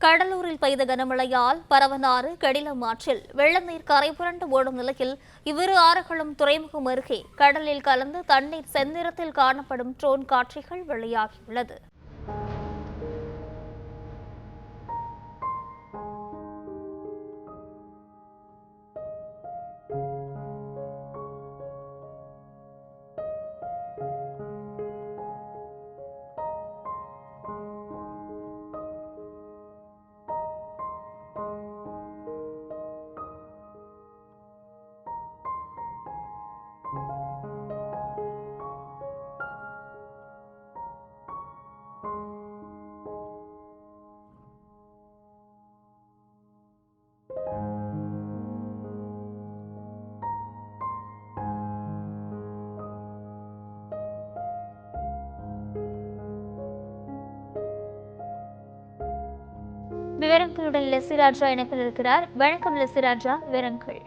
கடலூரில் பெய்த கனமழையால் பரவனாறு கடிலம் ஆற்றில் வெள்ளநீர் கரை புரண்டு ஓடும் நிலையில் இவ்விரு ஆறுகளும் துறைமுகம் அருகே கடலில் கலந்து தண்ணீர் செந்நிறத்தில் காணப்படும் ட்ரோன் காட்சிகள் வெளியாகியுள்ளது. விவரங்களுடன் லெசிராஜா இணைப்பில் இருக்கிறார். வணக்கம் லெசிராஜா விவரங்கள்.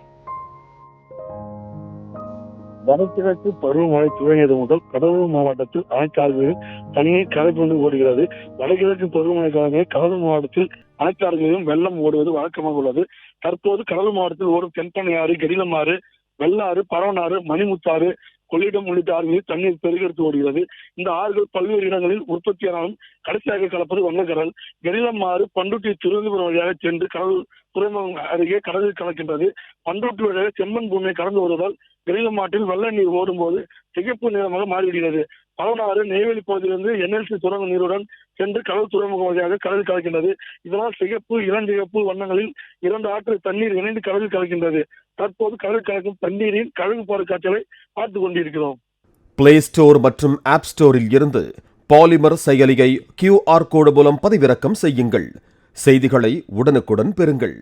வடகிழக்கு பருவமழை துவங்கியது முதல் கடலூர் மாவட்டத்தில் அனைத்தாறுகளில் தண்ணீர் கரை ஓடுகிறது. வடகிழக்கு பருவமழை காலங்களில் கடலூர் மாவட்டத்தில் அனைத்தாறுகளிலும் வெள்ளம் ஓடுவது வழக்கமாக உள்ளது. தற்போது கடலூர் மாவட்டத்தில் ஓடும் தென்பண்ணையாறு கெடிலமாறு வெள்ளாறு பரவனாறு மணிமுத்தாறு கொள்ளிடம் உள்ளிட்ட ஆறுகளில் தண்ணீர் பெருகெடுத்து ஓடுகிறது. இந்த ஆறுகள் பல்வேறு இடங்களில் உற்பத்தியானாலும் கடைசியாக கலப்பது வங்கக்கடல். கெடிலமாறு பண்டுட்டி திருவனந்தபுரம் வழியாக சென்று கடல் துறைமுகம் அருகே கடலில் கலக்கின்றது. பண்டூட்டி வழியாக செம்மன் பூமியை கடந்து வருவதால் கெடிலமாட்டில் வெள்ள நீர் ஓடும்போது சிகப்பு நிறமாக மாறிவிடுகிறது. பலனாறு நெய்வேலி பகுதியிலிருந்து என்எல்சி சுரங்க நீருடன் சென்று கடல் துறைமுகம் வழியாக கடலில் கலக்கின்றது. இதனால் சிகப்பு இளஞ்சிகப்பு வண்ணங்களில் இரண்டு ஆற்று தண்ணீர் இணைந்து கடலில் கலக்கின்றது. தற்போது கடலில் கலக்கும் தண்ணீரின் கழுகு போற காட்சிகளை பார்த்து கொண்டிருக்கிறோம். பிளே ஸ்டோர் மற்றும் ஆப் ஸ்டோரில் இருந்து பாலிமர் செயலியை கியூஆர் கோடு மூலம் பதிவிறக்கம் செய்யுங்கள். செய்திகளை உடனுக்குடன் பெறுங்கள்.